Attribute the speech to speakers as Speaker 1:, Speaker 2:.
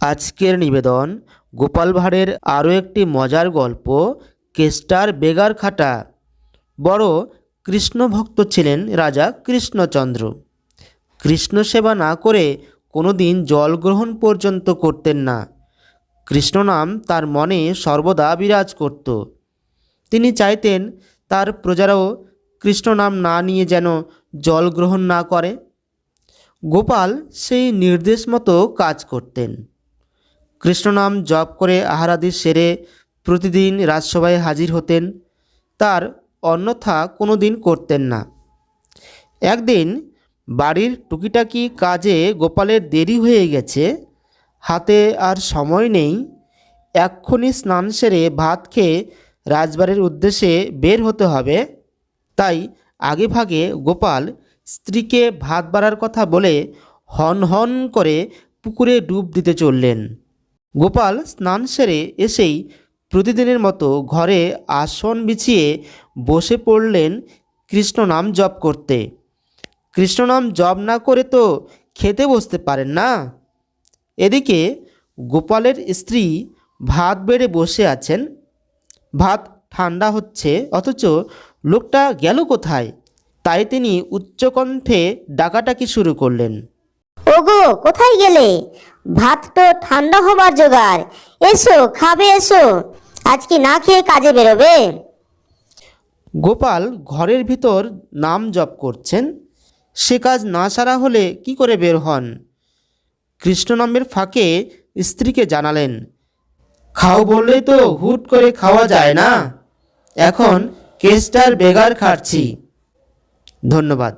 Speaker 1: আজকের নিবেদন, গোপাল ভাঁড়ের আরও একটি মজার গল্প কেস্টার বেগার খাটা। বড় কৃষ্ণভক্ত ছিলেন রাজা কৃষ্ণচন্দ্র। কৃষ্ণ সেবা না করে কোনো দিন জল গ্রহণ পর্যন্ত করতেন না। কৃষ্ণ নাম তার মনে সর্বদা বিরাজ করত। তিনি চাইতেন তার প্রজারাও কৃষ্ণ নাম না নিয়ে যেন জল গ্রহণ না করে। গোপাল সেই নির্দেশ মতো কাজ করতেন। কৃষ্ণনাম জপ করে আহারাদি সেরে প্রতিদিন রাজসভায় হাজির হতেন। তার অন্যথা কোনো দিন করতেন না। একদিন বাড়ির টুকিটাকি কাজে গোপালের দেরি হয়ে গেছে। হাতে আর সময় নেই। এক্ষুনি স্নান সেরে ভাত খেয়ে রাজবাড়ির উদ্দেশ্যে বের হতে হবে। তাই আগেভাগে গোপাল স্ত্রীকে ভাত বাড়ার কথা বলে হন হন করে পুকুরে ডুব দিতে চললেন। গোপাল স্নান সেরে এসেই প্রতিদিনের মতো ঘরে আসন বিছিয়ে বসে পড়লেন কৃষ্ণ নাম জপ করতে। কৃষ্ণ নাম জপ না করে তো খেতে বসতে পারেন না। এদিকে গোপালের স্ত্রী ভাত বেড়ে বসে আছেন। ভাত ঠান্ডা হচ্ছে, অথচ লোকটা গেল কোথায়? তাই তিনি উচ্চকণ্ঠে ডাকাটাকি শুরু করলেন।
Speaker 2: ওগো, কোথায় গেলে? ভাত তো ঠান্ডা হবার জোগাড়। এসো, খাবে এসো। আজ কি না খেয়ে কাজে বেরোবে?
Speaker 1: গোপাল ঘরের ভিতর নাম জপ করছেন। সে কাজ না সারা হলে কি করে বের হন? কৃষ্ণ নামের ফাঁকে স্ত্রীকে জানালেন, খাও বললেই তো হুট করে খাওয়া যায় না। এখন কেসটার বেগার খাচ্ছি ধন্যবাদ।